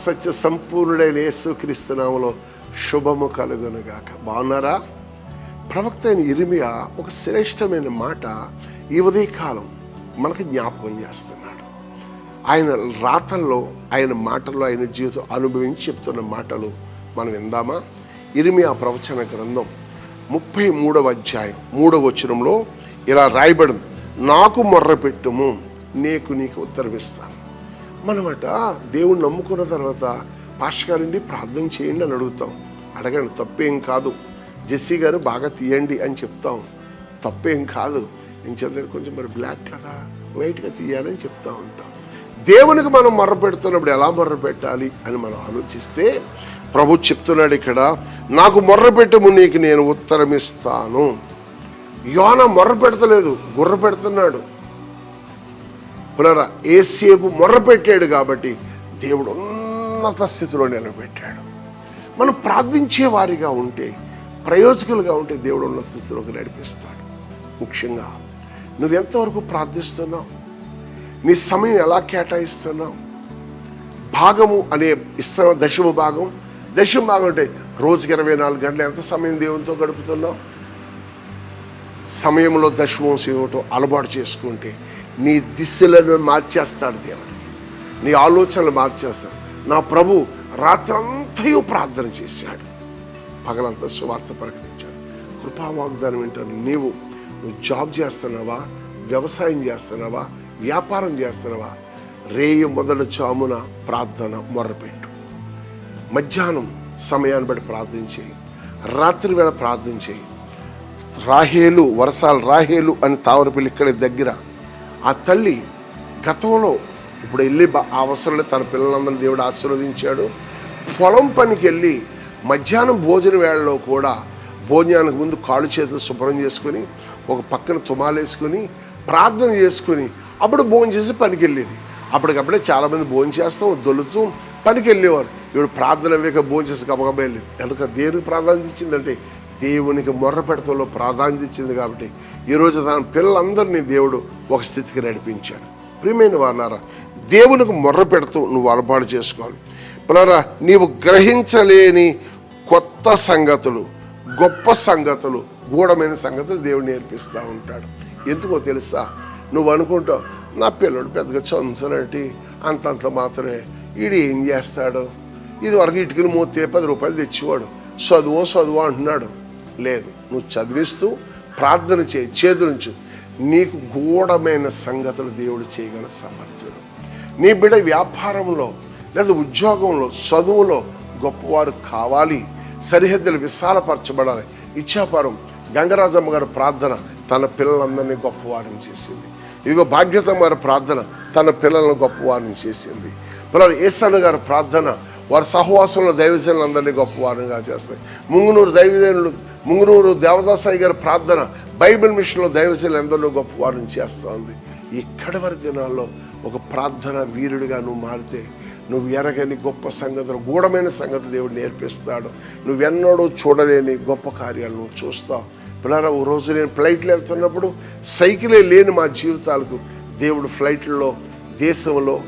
సత్య సంపూర్ణుడైన యేసుక్రీస్తునామలో శుభము కలుగునుగాక. బాగున్నారా? ప్రవక్త అయిన ఇరిమియా ఒక శ్రేష్టమైన మాట ఈ ఉదయకాలం మనకు జ్ఞాపకం చేస్తున్నాడు. ఆయన రాతల్లో ఆయన మాటల్లో ఆయన జీవితం అనుభవించి చెప్తున్న మాటలు మనం విందామా? ఇరిమియా ప్రవచన గ్రంథం ముప్పై మూడవ అధ్యాయం మూడవ వచనంలో ఇలా రాయబడింది. నాకు మొర్రపెట్టుము నీకు నీకు ఉత్తరమిస్తాను. మనమట దేవుణ్ణి నమ్ముకున్న తర్వాత పాష గారండి ప్రార్థన చేయండి అని అడుగుతాం. అడగండి తప్పేం కాదు. జెస్సీ గారు బాగా తీయండి అని చెప్తాం. తప్పేం కాదు. నేను చెప్తాను కొంచెం మరి బ్లాక్ కదా. వైట్గా తీయాలని చెప్తా ఉంటాం. దేవునికి మనం మొర్ర పెడుతున్నప్పుడు ఎలా మొర్ర పెట్టాలి అని మనం ఆలోచిస్తే ప్రభు చెప్తున్నాడు ఇక్కడ నాకు మొర్ర పెట్టము నీకు నేను ఉత్తరం ఇస్తాను యోన మొర్ర పెడతలేదు గుర్ర పెడుతున్నాడు. పునరా ఏసేపు మొర్రపెట్టాడు కాబట్టి దేవుడు ఉన్నత స్థితిలో నిలబెట్టాడు. మనం ప్రార్థించే వారిగా ఉంటే ప్రయోజకులుగా ఉంటే దేవుడు ఉన్న స్థితిలోకి నడిపిస్తాడు. ముఖ్యంగా నువ్వు ఎంతవరకు ప్రార్థిస్తున్నావు? నీ సమయం ఎలా కేటాయిస్తున్నావు? భాగము అనే ఇస్తున్న దశమ భాగం దశమ భాగం అంటే రోజుకి ఇరవై నాలుగు గంటలు ఎంత సమయం దేవునితో గడుపుతున్నావు? సమయంలో దశమోసం ఇవ్వటం అలవాటు చేసుకుంటే నీ దిశలను మార్చేస్తాడు దేవుడు. నీ ఆలోచనలు మార్చేస్తాడు. నా ప్రభు రాత్రంతయు ప్రార్థన చేశాడు. పగలంతా సువార్త ప్రకటించాడు. కృపా వాగ్దానం ఏంటంటే నీవు నువ్వు జాబ్ చేస్తున్నావా? వ్యవసాయం చేస్తున్నావా? వ్యాపారం చేస్తున్నావా? రేయి మొదలు చామున ప్రార్థన మొర్రపెట్టు మధ్యాహ్నం సమయాన్ని బట్టి ప్రార్థన చేయి. రాత్రి వేళ ప్రార్థన చేయి. రాహేలు వరసాలు రాహేలు అని తావరపల్లి ఇక్కడ దగ్గర ఆ తల్లి గతంలో ఇప్పుడు వెళ్ళి అవసరంలో తన పిల్లలందరూ దేవుడు ఆశీర్వదించాడు. పొలం పనికి వెళ్ళి మధ్యాహ్నం భోజన వేళలో కూడా భోజనానికి ముందు కాళ్ళు చేతులు శుభ్రం చేసుకుని ఒక పక్కన తుమాలేసుకుని ప్రార్థన చేసుకుని అప్పుడు భోజనం చేసి పనికి వెళ్ళేది. అప్పటికప్పుడే చాలామంది భోజనం చేస్తాం దొలుతూ పనికి వెళ్ళేవారు. ఇప్పుడు ప్రార్థన వేక భోజనం చేసి గబగబ వెళ్ళేది. ఎందుకంటే దేనికి ప్రాధాన్యత ఇచ్చిందంటే దేవునికి మొర్రపెడతలో ప్రాధాన్యత ఇచ్చింది కాబట్టి ఈరోజు తన పిల్లలందరినీ దేవుడు ఒక స్థితికి నడిపించాడు. ప్రియమైన వాళ్ళారా దేవునికి మొర్ర పెడుతూ నువ్వు అలవాటు చేసుకోవాలి. పిల్లరా నీవు గ్రహించలేని కొత్త సంగతులు గొప్ప సంగతులు గూఢమైన సంగతులు దేవుడు నేర్పిస్తూ ఉంటాడు. ఎందుకో తెలుసా? నువ్వు అనుకుంటావు నా పిల్లడు పెద్దగా చదువుతున్నట్టు అంతంత మాత్రమే. వీడు ఏం చేస్తాడు? ఇది వరకు ఇటుకలు మూతే పది రూపాయలు తెచ్చేవాడు. చదువు చదువు అంటున్నాడు. లేదు. నువ్వు చదివిస్తూ ప్రార్థన చేయి చేతులుంచు నీకు గూఢమైన సంగతులు దేవుడు చేయగల సమర్థుడు నీ బిడ్డ వ్యాపారంలో లేదా ఉద్యోగంలో చదువులో గొప్పవారు కావాలి. సరిహద్దులు విశాలపరచబడాలి. ఇచ్చాపురం గంగరాజమ్మ గారి ప్రార్థన తన పిల్లలందరినీ గొప్పవారిని చేసింది. ఇదిగో భాగ్యతమ్మ గారి ప్రార్థన తన పిల్లలను గొప్పవారిని చేసింది. పిల్లలు ఏసన్న గారి ప్రార్థన వారి సహవాసంలో దైవజనులందరినీ గొప్పవారంగా చేస్తాయి. ముంగునూరు దైవజనులు ముంగునూరు దేవదాసాయి గారి ప్రార్థన బైబిల్ మిషన్లో దైవజనులు ఎందరిలో గొప్పవారిని చేస్తుంది. ఈ కడవరి దినాల్లో ఒక ప్రార్థన వీరుడిగా నువ్వు మారితే నువ్వు ఎరగని గొప్ప సంగతులు గూఢమైన సంగతులు దేవుడు నేర్పిస్తాడు. నువ్వెన్నడూ చూడలేని గొప్ప కార్యాలు నువ్వు చూస్తావు. పిల్లరా ఓ రోజు నేను ఫ్లైట్లో వెళ్తున్నప్పుడు సైకిలే లేని మా జీవితాలకు దేవుడు ఫ్లైట్లలో దేశంలో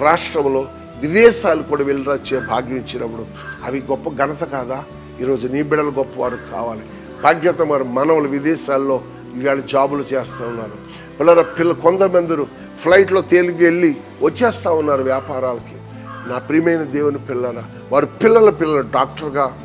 రాష్ట్రంలో విదేశాలు కూడా వెళ్ళి భాగ్యం ఇచ్చినప్పుడు అవి గొప్ప ఘనత కాదా? ఈరోజు నీ బిడ్డలు గొప్పవారు కావాలి. భాగ్యత మరి మనవలు విదేశాల్లో ఇవాళ జాబులు చేస్తూ ఉన్నారు. పిల్లల పిల్ల కొంతమంది ఫ్లైట్లో తేలిగి వెళ్ళి వచ్చేస్తూ ఉన్నారు వ్యాపారాలకి. నా ప్రియమైన దేవుని పిల్లల వారి పిల్లల పిల్లలు డాక్టర్గా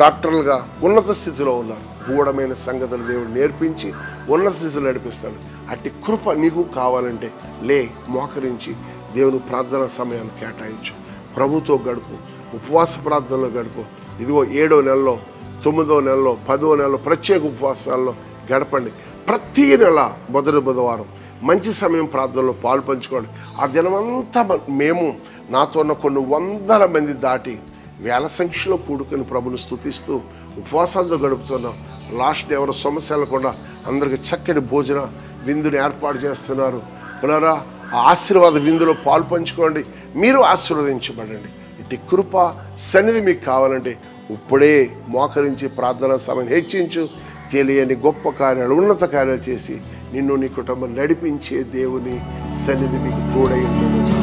డాక్టర్లుగా ఉన్నత స్థితిలో ఉన్నారు. గూఢమైన సంగతులు దేవుడు నేర్పించి ఉన్నత స్థితిలో నడిపిస్తాడు. అట్టి కృప నీకు కావాలంటే లే మోకరించి దేవుని ప్రార్థన సమయాన్ని కేటాయించు. ప్రభుతో గడుపు ఉపవాస ప్రార్థనలో గడుపు. ఇదిగో ఏడో నెలలో తొమ్మిదో నెలలో పదో నెలలో ప్రత్యేక ఉపవాసాల్లో గడపండి. ప్రతి నెల మొదటి బుధవారం మంచి సమయం ప్రార్థనలో పాలు పంచుకోండి. ఆ దినమంతా మేము నాతో ఉన్న కొన్ని వందల మంది దాటి వేల సంఖ్యలో కూడుకుని ప్రభుని స్తుతిస్తూ ఉపవాసాలతో గడుపుతున్నాం లాస్ట్ ఎవరు సమస్య లేకుండా అందరికి చక్కని భోజన విందుని ఏర్పాటు చేస్తున్నారు. పునరా ఆశీర్వాద విందులో పాలు పంచుకోండి. మీరు ఆశీర్వదించబడండి. ఇటు కృప సన్నిధి మీకు కావాలంటే ఇప్పుడే మోకరించి ప్రార్థన సమయం హెచ్చించు. తెలియని గొప్ప కార్యాలు ఉన్నత కార్యాలు చేసి నిన్ను నీ కుటుంబం నడిపించే దేవుని సన్నిధి మీకు తోడై ఉండను